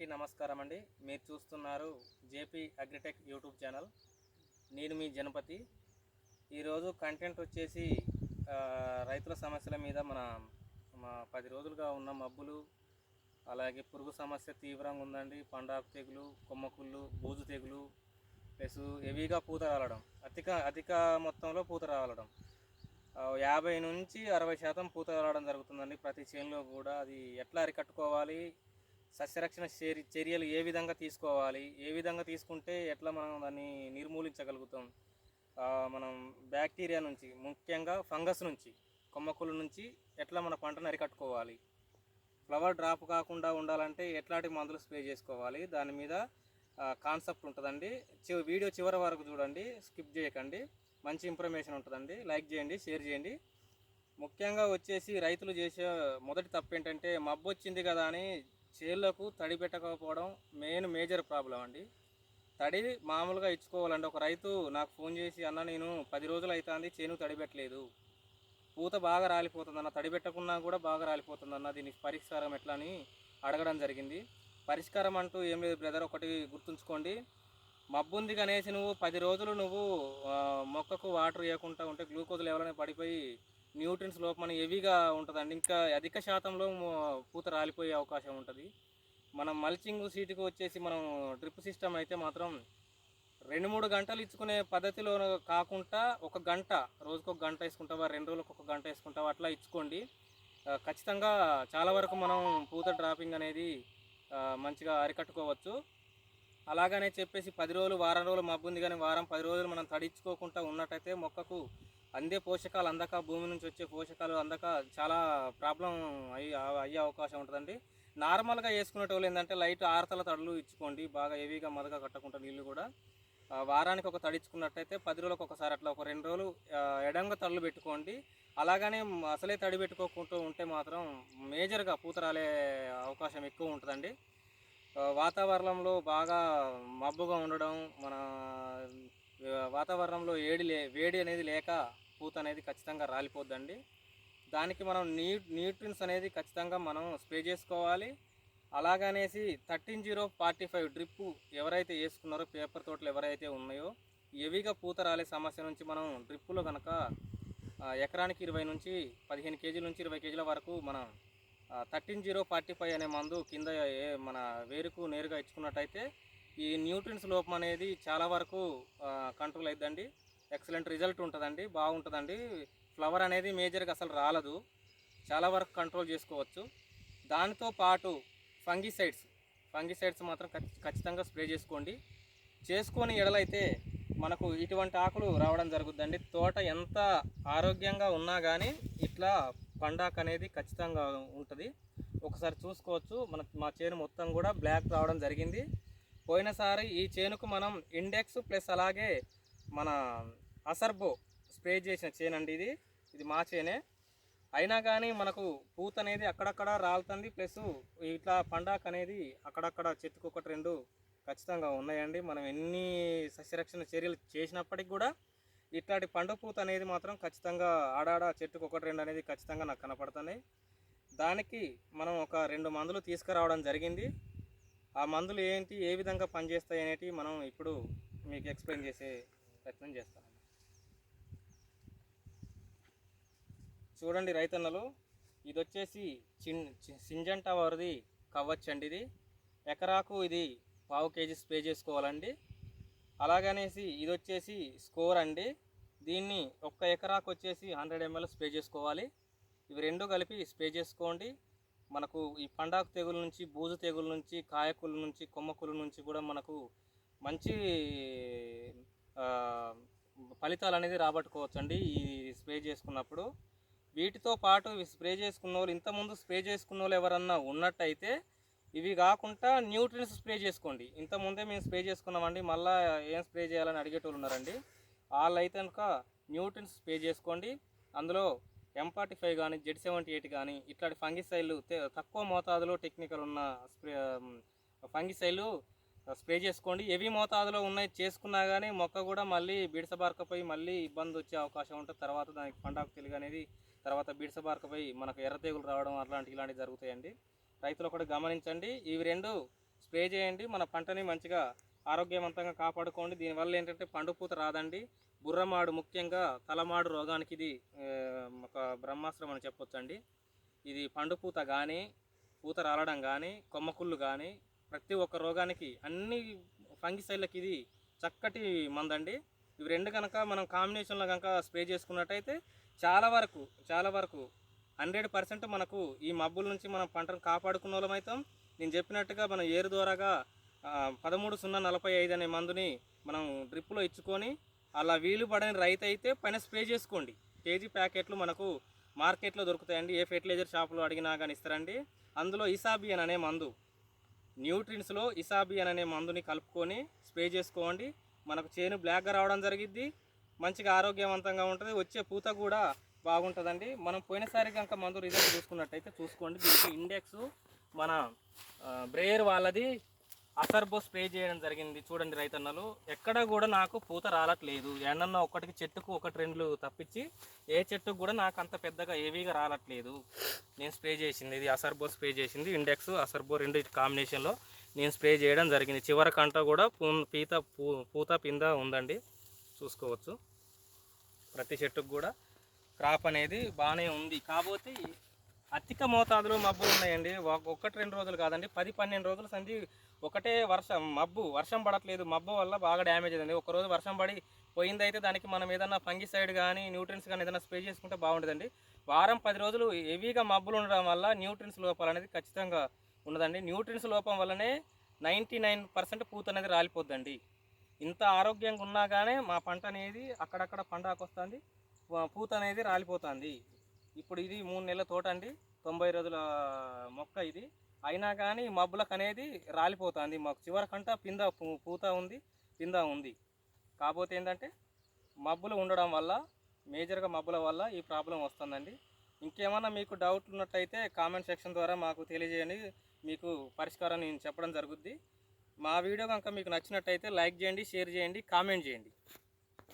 అందరికీ నమస్కారం అండి మీరు చూస్తున్నారు జేపీ అగ్రిటెక్ యూట్యూబ్ ఛానల్. నేను మీ జనపతి. ఈరోజు కంటెంట్ వచ్చేసి రైతుల సమస్యల మీద మన మా పది రోజులుగా ఉన్న మబ్బులు అలాగే పురుగు సమస్య తీవ్రంగా ఉందండి. పండాకు తెగులు కొమ్మకుళ్ళు బూజు తెగులు ప్లస్ హెవీగా పూత రాలడం అధిక అధిక మొత్తంలో పూత రాలడం. యాభై నుంచి అరవై శాతం పూత రావడం జరుగుతుందండి. ప్రతి చేనులో కూడా అది ఎట్లా అరికట్టుకోవాలి సస్యరక్షణ చర్యలు ఏ విధంగా తీసుకోవాలి? ఏ విధంగా తీసుకుంటే ఎట్లా మనం దాన్ని నిర్మూలించగలుగుతాం? మనం బ్యాక్టీరియా నుంచి ముఖ్యంగా ఫంగస్ నుంచి కొమ్మకుల నుంచి ఎట్లా మన పంటను అరికట్టుకోవాలి? ఫ్లవర్ డ్రాప్ కాకుండా ఉండాలంటే ఎట్లాంటి మందులు స్ప్రే చేసుకోవాలి? దాని మీద కాన్సెప్ట్ ఉంటుందండి. చి- వీడియో చివరి వరకు చూడండి స్కిప్ చేయకండి. మంచి ఇన్ఫర్మేషన్ ఉంటుందండి. లైక్ చేయండి షేర్ చేయండి. ముఖ్యంగా వచ్చేసి రైతులు చేసే మొదటి తప్పు ఏంటంటే మబ్బు వచ్చింది కదా అని చేళ్ళకు తడి పెట్టకపోవడం మెయిన్ మేజర్ ప్రాబ్లం అండి. తడి మామూలుగా ఇచ్చుకోవాలండి. ఒక రైతు నాకు ఫోన్ చేసి అన్న నేను పది రోజులు అవుతుంది చేను తడి పెట్టలేదు. పూత బాగా రాలిపోతుందన్న తడి పెట్టకున్నా కూడా బాగా రాలిపోతుందన్న దీనికి పరిష్కారం ఎట్లా అని అడగడం జరిగింది. పరిష్కారం అంటూ ఏం లేదు బ్రదర్ ఒకటి గుర్తుంచుకోండి. మబ్బు ఉంది కనేసి నువ్వు పది రోజులు నువ్వు మొక్కకు వాటర్ ఇవ్వకుండా ఉంటే గ్లూకోజ్ లెవెల్ అనేది పడిపోయి న్యూట్రిన్స్ లోపం హెవీగా ఉంటుందండి. ఇంకా అధిక శాతంలో పూత రాలిపోయే అవకాశం ఉంటుంది. మనం మల్చింగ్ సీటుకు వచ్చేసి మనం డ్రిప్ సిస్టమ్ అయితే మాత్రం రెండు మూడు గంటలు ఇచ్చుకునే పద్ధతిలో కాకుండా ఒక గంట రోజుకొక గంట వేసుకుంటావా రెండు రోజులకు ఒక గంట వేసుకుంటావా అట్లా ఇచ్చుకోండి. ఖచ్చితంగా చాలా వరకు మనం పూత డ్రాపింగ్ అనేది మంచిగా అరికట్టుకోవచ్చు. అలాగనే చెప్పేసి పది రోజులు వారం రోజులు మబ్బు ఉంది కానీ వారం పది రోజులు మనం తడిచ్చుకోకుండా ఉన్నట్టయితే మొక్కకు అందే పోషకాలు అందక భూమి నుంచి వచ్చే పోషకాలు అందక చాలా ప్రాబ్లం అయ్యి అయ్యే అవకాశం ఉంటుందండి. నార్మల్గా వేసుకునేటోళ్ళు ఏంటంటే లైట్ ఆరతల తడులు ఇచ్చుకోండి బాగా హెవీగా మదగా కట్టకుండా నీళ్ళు కూడా. వారానికి ఒక తడిచ్చుకున్నట్టయితే పది రోజులకు ఒకసారి అట్లా ఒక రెండు రోజులు ఎడంగా తడులు పెట్టుకోండి. అలాగనే అసలే తడి పెట్టుకోకుండా ఉంటే మాత్రం మేజర్గా పూత రాలే అవకాశం ఎక్కువ ఉంటుందండి. వాతావరణంలో బాగా మబ్బుగా ఉండడం మన వాతావరణంలో ఏడి లే వేడి అనేది లేక పూత అనేది ఖచ్చితంగా రాలిపోద్దండి. దానికి మనం న్యూ న్యూట్రిన్స్ అనేది ఖచ్చితంగా మనం స్ప్రే చేసుకోవాలి. అలాగనేసి thirteen zero forty five drip ఎవరైతే వేసుకున్నారో పేపర్ తోటలు ఎవరైతే ఉన్నాయో హెవీగా పూత రాలే సమస్య నుంచి మనం డ్రిప్పులో కనుక ఎకరానికి ఇరవై నుంచి పదిహేను కేజీల నుంచి ఇరవై కేజీల వరకు మనం థర్టీన్ జీరో ఫార్టీ ఫైవ్ అనే మందు కింద మన వేరుకు నేరుగా ఇచ్చుకున్నట్టయితే ఈ న్యూట్రిన్స్ లోపం అనేది చాలా వరకు కంట్రోల్ అవుతుందండి ఎక్సలెంట్ రిజల్ట్ ఉంటుందండి బాగుంటుందండి. ఫ్లవర్ అనేది మేజర్గా అసలు రాలదు. చాలా వరకు కంట్రోల్ చేసుకోవచ్చు. దానితో పాటు ఫంగిసైడ్స్ ఫంగిసైడ్స్ మాత్రం ఖచ్చితంగా స్ప్రే చేసుకోండి. చేసుకొని ఎడలైతే మనకు ఇటువంటి ఆకులు రావడం జరుగుద్దండి. తోట ఎంత ఆరోగ్యంగా ఉన్నా కానీ ఇట్లా పండాక్ అనేది ఖచ్చితంగా ఉంటుంది. ఒకసారి చూసుకోవచ్చు. మన మా చేను మొత్తం కూడా బ్లాక్ రావడం జరిగింది. పోయినసారి ఈ చేనుకు మనం ఇండెక్స్ ప్లస్ అలాగే మన అసర్బో స్ప్రే చేసిన చేను అండి ఇది. ఇది మా చేనే. అయినా కానీ మనకు పూత అనేది అక్కడక్కడ రాలుతుంది. ప్లస్ ఇట్లా పండాక్ అనేది అక్కడక్కడ చెట్టుకు ఒకటి రెండు ఖచ్చితంగా ఉన్నాయండి. మనం ఎన్ని సస్యరక్షణ చర్యలు చేసినప్పటికి కూడా ఇట్లాంటి పండు పూత అనేది మాత్రం ఖచ్చితంగా ఆడాడ చెట్టుకు ఒకటి రెండు అనేది ఖచ్చితంగా నాకు కనపడుతున్నాయి. దానికి మనం ఒక రెండు మందులు తీసుకురావడం జరిగింది. ఆ మందులు ఏంటి ఏ విధంగా పనిచేస్తాయి అనేటివి మనం ఇప్పుడు మీకు ఎక్స్ప్లెయిన్ చేసే ప్రయత్నం చేస్తాం. చూడండి రైతన్నలు ఇది వచ్చేసి చిన్ సింజంట సింజంటా వారిది కవ్వచ్చు అండి ఇది. ఎకరాకు ఇది పావు కేజీ స్ప్రే చేసుకోవాలండి. అలాగనేసి ఇది వచ్చేసి స్కోర్ అండి. దీన్ని ఒక్క ఎకరాకు వచ్చేసి హండ్రెడ్ ఎంఎల్ స్ప్రే చేసుకోవాలి. ఇవి రెండు కలిపి స్ప్రే చేసుకోండి. మనకు ఈ పండాకు తెగుల నుంచి బూజు తెగుల నుంచి కాయకుల నుంచి కొమ్మకుల నుంచి కూడా మనకు మంచి ఫలితాలు అనేది రాబట్టుకోవచ్చండి ఈ స్ప్రే చేసుకున్నప్పుడు. వీటితో పాటు స్ప్రే చేసుకున్న వాళ్ళు ఇంతకుముందు స్ప్రే చేసుకున్న వాళ్ళు ఎవరన్నా ఉన్నట్టయితే ఇవి కాకుండా న్యూట్రిన్స్ స్ప్రే చేసుకోండి. ఇంతకుముందే మేము స్ప్రే చేసుకున్నామండి మళ్ళీ ఏం స్ప్రే చేయాలని అడిగేటోళ్ళు ఉన్నారండి. వాళ్ళు అయితే కనుక న్యూట్రిన్స్ స్ప్రే చేసుకోండి. అందులో ఎం ఫార్టీ ఫైవ్ కానీ జెడ్ సెవెంటీ ఎయిట్ కానీ ఇట్లాంటి ఫంగిసైడ్లు తక్కువ మోతాదులో టెక్నికల్ ఉన్న స్ప్రే ఫంగిసైడ్లు స్ప్రే చేసుకోండి. హెవీ మోతాదులో ఉన్నాయి చేసుకున్నా కానీ మొక్క కూడా మళ్ళీ బిడసబారకపోయి మళ్ళీ ఇబ్బంది వచ్చే అవకాశం ఉంటుంది. తర్వాత దానికి పండాకు తెలుగు అనేది తర్వాత బిడసబారకపోయి మనకు ఎర్ర తెగులు రావడం అట్లాంటి ఇలాంటివి జరుగుతాయండి. రైతులు ఒకటి గమనించండి. ఇవి రెండు స్ప్రే చేయండి. మన పంటని మంచిగా ఆరోగ్యవంతంగా కాపాడుకోండి. దీనివల్ల ఏంటంటే పండు పూత రాదండి. బుర్రమాడు ముఖ్యంగా తలమాడు రోగానికి ఇది ఒక బ్రహ్మాస్త్రం అని చెప్పొచ్చండి. ఇది పండుపూత కానీ పూత రాలడం కానీ కొమ్మకుళ్ళు కానీ ప్రతి ఒక్క రోగానికి అన్ని ఫంగిసైడ్లకి ఇది చక్కటి మందండి. ఇవి రెండు కనుక మనం కాంబినేషన్లో కనుక స్ప్రే చేసుకున్నట్టయితే చాలా వరకు చాలా వరకు హండ్రెడ్ పర్సెంట్ మనకు ఈ మబ్బుల నుంచి మనం పంటను కాపాడుకున్న వాళ్ళం అవుతాం. నేను చెప్పినట్టుగా మనం ఏరు ద్వారాగా పదమూడు సున్నా నలభై ఐదు అనే మందుని మనం డ్రిప్లో ఇచ్చుకొని అలా వీలు పడని రైతు అయితే పైన స్ప్రే చేసుకోండి. కేజీ ప్యాకెట్లు మనకు మార్కెట్లో దొరుకుతాయండి. ఏ ఫెర్టిలైజర్ షాపులో అడిగినా కానీ ఇస్తారండి. అందులో ఇసాబియన్ అనే మందు న్యూట్రిన్స్లో ఇసాబియన్ అనే మందుని కలుపుకొని స్ప్రే చేసుకోండి. మనకు చేను బ్లాక్గా రావడం జరిగిద్ది. మంచిగా ఆరోగ్యవంతంగా ఉంటుంది. వచ్చే పూత కూడా బాగుంటుందండి. మనం పోయినసారి కనుక మందు రిజల్ట్ చూసుకున్నట్టయితే చూసుకోండి. దీనికి ఇండెక్స్ మన బ్రేయర్ వాళ్ళది అసర్బో స్ప్రే చేయడం జరిగింది చూడండి రైతన్నలు. ఎక్కడ కూడా నాకు పూత రాలట్లేదు. ఎండన్న ఒకటికి చెట్టుకు ఒకటి రెండు తప్పించి ఏ చెట్టుకు కూడా నాకు అంత పెద్దగా ఏవీగా రాలట్లేదు. నేను స్ప్రే చేసింది ఇది అసర్బో స్ప్రే చేసింది. ఇండెక్స్ అసర్బో రెండు కాంబినేషన్లో నేను స్ప్రే చేయడం జరిగింది. చివరి కంట కూడా పూ- పీత పూ- పూత పింద ఉందండి. చూసుకోవచ్చు. ప్రతి చెట్టుకు కూడా క్రాప్ అనేది బాగానే ఉంది. కాకపోతే అధిక మోతాదులో మబ్బులు ఉన్నాయండి. ఒకటి ఒక్కటి రెండు రోజులు కాదండి. పది పన్నెండు రోజుల సంధి ఒకటే వర్షం మబ్బు. వర్షం పడట్లేదు. మబ్బు వల్ల బాగా డ్యామేజ్ అయింది ఒక రోజు వర్షం పడి పోయిందైతే దానికి మనం ఏదైనా ఫంగిసైడ్ కానీ న్యూట్రిన్స్ కానీ ఏదైనా స్ప్రే చేసుకుంటే బాగుంటుందండి వారం పది రోజులు హెవీగా మబ్బులు ఉండడం వల్ల న్యూట్రిన్స్ లోపాలు అనేది ఖచ్చితంగా ఉండదండి న్యూట్రిన్స్ లోపం వల్లనే నైంటీ నైన్ పర్సెంట్ పూత అనేది రాలిపోద్దండి. ఇంత ఆరోగ్యంగా ఉన్నా కానీ మా పంట అనేది అక్కడక్కడ పండాకు పూత అనేది రాలిపోతుంది. ఇప్పుడు ఇది మూడు నెలల తోట అండి. తొంభై రోజుల మొక్క ఇది. అయినా కానీ మబ్బులకు అనేది రాలిపోతుంది. మాకు చివరికంట పింద పూత ఉంది పింద ఉంది. కాకపోతే ఏంటంటే మబ్బులు ఉండడం వల్ల మేజర్గా మబ్బుల వల్ల ఈ ప్రాబ్లం వస్తుందండి. ఇంకేమైనా మీకు డౌట్ ఉన్నట్టయితే కామెంట్ సెక్షన్ ద్వారా మాకు తెలియజేయండి. మీకు పరిష్కారం నేను చెప్పడం జరుగుద్ది. మా వీడియో కనుక మీకు నచ్చినట్టయితే లైక్ చేయండి షేర్ చేయండి కామెంట్ చేయండి.